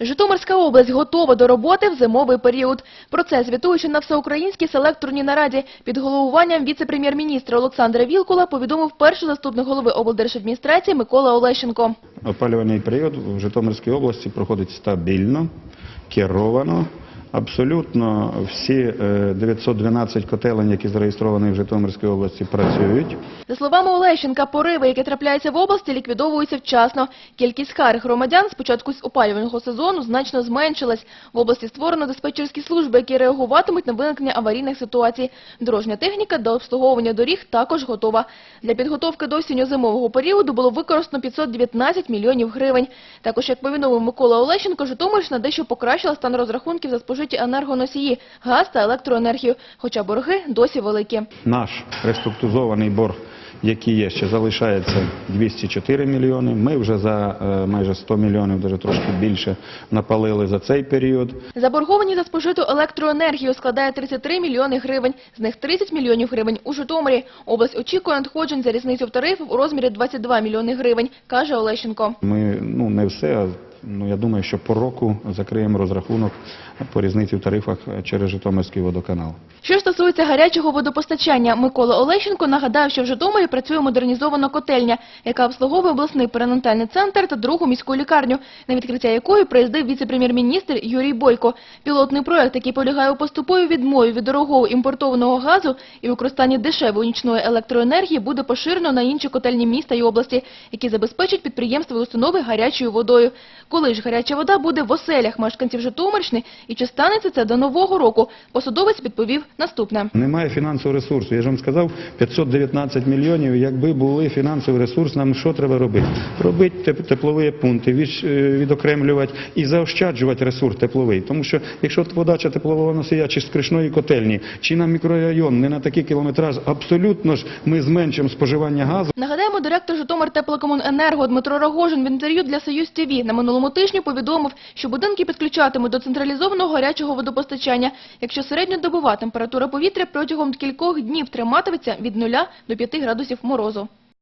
Житомирська область готова до роботи в зимовий період. Про це звітуючи на всеукраїнській селекторній нараді під головуванням віце-прем'єр-міністра Олександра Вілкула повідомив перший заступник голови облдержадміністрації Микола Олещенко. Опалювальний період в Житомирській області проходить стабільно, керовано. Абсолютно всі е, 912 котелень, які зареєстровані в Житомирській області, працюють. За словами Олещенка, пориви, які трапляються в області, ліквідовуються вчасно. Кількість скарг громадян з початку опалювального сезону значно зменшилась. В області створено диспетчерські служби, які реагуватимуть на виникнення аварійних ситуацій. Дорожня техніка до обслуговування доріг також готова. Для підготовки до осінньо-зимового періоду було використано 519 мільйонів гривень. Також, як повідомив Микола Олещенко, Житомирщина дещо покращила стан розрахунків за спожиті енергоносії, газ та електроенергію, хоча борги досі великі. Наш реструктуризований борг, який є, ще залишається 204 мільйони. Ми вже за е, майже 100 мільйонів, навіть трошки більше, напалили за цей період. Заборгованість за спожиту електроенергію складає 33 мільйони гривень, з них 30 мільйонів гривень у Житомирі. Область очікує надходжень за різницю в тарифах у розмірі 22 мільйони гривень, каже Олещенко. Ми ну не все, а ну я думаю, що по року закриємо розрахунок по різниці в тарифах через Житомирський водоканал. Що стосується гарячого водопостачання, Микола Олещенко нагадав, що в Житомирі працює модернізована котельня, яка обслуговує обласний перинатальний центр та другу міську лікарню, на відкриття якої приїздив віце-прем'єр-міністр Юрій Бойко. Пілотний проект, який полягає у поступовій відмові від дорогого імпортованого газу і використанні дешевої нічної електроенергії, буде поширено на інші котельні міста і області, які забезпечать підприємства і установи гарячою водою. Коли ж гаряча вода буде в оселях мешканців Житомирщини і чи станеться це до нового року, посадовець відповів наступне. Немає фінансового ресурсу. Я ж вам сказав, 519 мільйонів. Якби були фінансовий ресурс, нам що треба робити? Робити теп- теплові пункти, е, відокремлювати і заощаджувати ресурс тепловий. Тому що якщо подача теплового носія чи з кришної котельні, чи на мікрорайон, не на такий кілометраж, абсолютно ж ми зменшимо споживання газу. Нагадаємо, директор Житомир Теплокомуненерго Дмитро Рогожин в інтерв'ю для Союз ТВ на минулому тижні повідомив, що будинки підключатимуть до централізованого гарячого водопостачання, якщо середньодобова температура повітря протягом кількох днів триматиметься від 0 до 5 градусів морозу.